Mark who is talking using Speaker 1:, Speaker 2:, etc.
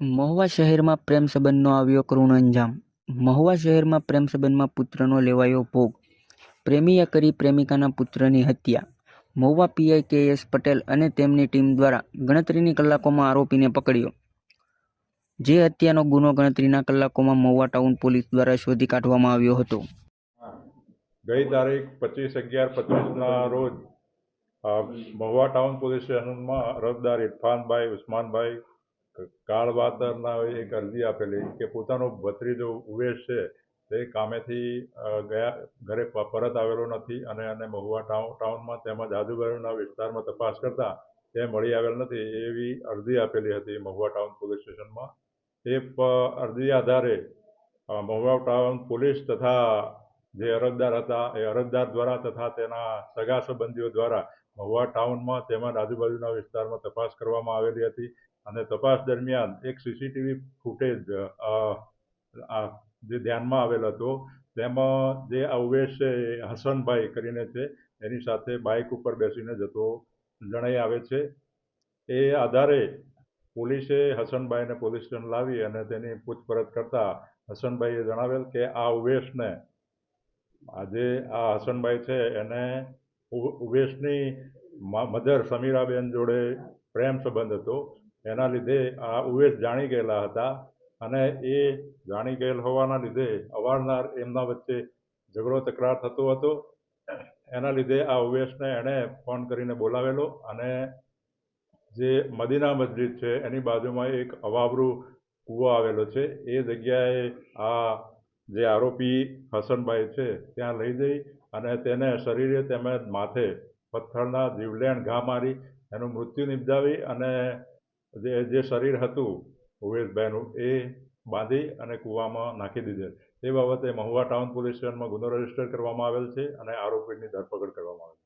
Speaker 1: મહુવા શહેરમાં પ્રેમ સંબંધનો આવ્યો કરુણ અંજામ. મહુવા શહેરમાં પ્રેમ સંબંધમાં પુત્રનો લેવાયો ભોગ. પ્રેમીએ કરી પ્રેમિકાના પુત્રની હત્યા. Mahuva PI K S Patel અને તેમની ટીમ દ્વારા ગણતરીની કલાકોમાં આરોપીને પકડ્યો. જે હત્યાનો ગુનો ગણતરીના કલાકોમાં મહુવા ટાઉન પોલીસ દ્વારા શોધી કાઢવામાં આવ્યો હતો.
Speaker 2: ગઈ તારીખ પચીસ અગિયાર પચીસના રોજ મહુવા ટાઉન પોલીસ સ્ટેશનમાં અરજદાર ઇરફાનભાઈ, ઉસ્માનભાઈ કાળવાતરના એક અરજી આપેલી કે પોતાનો ભત્રીજો ઉવેશ છે, તે કામેથી ગયા, ઘરે પરત આવેલો નથી અને એને મહુવા ટાઉન ટાઉનમાં તેમજ આજુબાજુના વિસ્તારમાં તપાસ કરતા તે મળી આવેલ નથી એવી અરજી આપેલી હતી મહુવા ટાઉન પોલીસ સ્ટેશનમાં. એ અરજી આધારે મહુવા ટાઉન પોલીસ તથા જે અરજદાર હતા, એ અરજદાર દ્વારા તથા તેના સગા સંબંધીઓ દ્વારા મહુવા ટાઉનમાં તેમજ આજુબાજુના વિસ્તારમાં તપાસ કરવામાં આવેલી હતી. અને તપાસ દરમિયાન એક સીસીટીવી ફૂટેજ જે ધ્યાનમાં આવેલ હતો, તેમાં જે અવેશ છે એ હસનભાઈ કરીને છે, એની સાથે બાઇક ઉપર બેસીને જતો જણાઈ આવે છે. એ આધારે પોલીસે હસનભાઈને પોલીસ સ્ટેશન લાવી અને તેની પૂછપરછ કરતા હસનભાઈએ જણાવેલ કે આ ઉવેશને આજે આ હસનભાઈ છે, એને ઉવેશની મધર સમીરાબેન જોડે પ્રેમ સંબંધ હતો. એના લીધે આ ઉવેશ જાણી ગયેલા હતા અને એ જાણી ગયેલ હોવાના લીધે અવારનવાર એમના વચ્ચે ઝઘડો તકરાર થતો હતો. એના લીધે આ ઉવેશને એણે ફોન કરીને બોલાવેલો અને જે મદીના મસ્જિદ છે એની બાજુમાં એક અવાવરું કૂવો આવેલો છે. એ જગ્યાએ આ જે આરોપી હસનભાઈ છે ત્યાં લઈ જઈ અને તેને શરીરે તેમજ માથે પથ્થરના જીવલેણ ઘા મારી એનું મૃત્યુ નિપજાવી અને જે જે શરીર હતું ઉવેશભાઈનું એ બાંધી અને કૂવામાં નાખી દીધેલ. એ બાબતે મહુવા ટાઉન પોલીસ સ્ટેશનમાં ગુનો રજિસ્ટર કરવામાં આવેલ છે અને આરોપીની ધરપકડ કરવામાં આવેલ છે.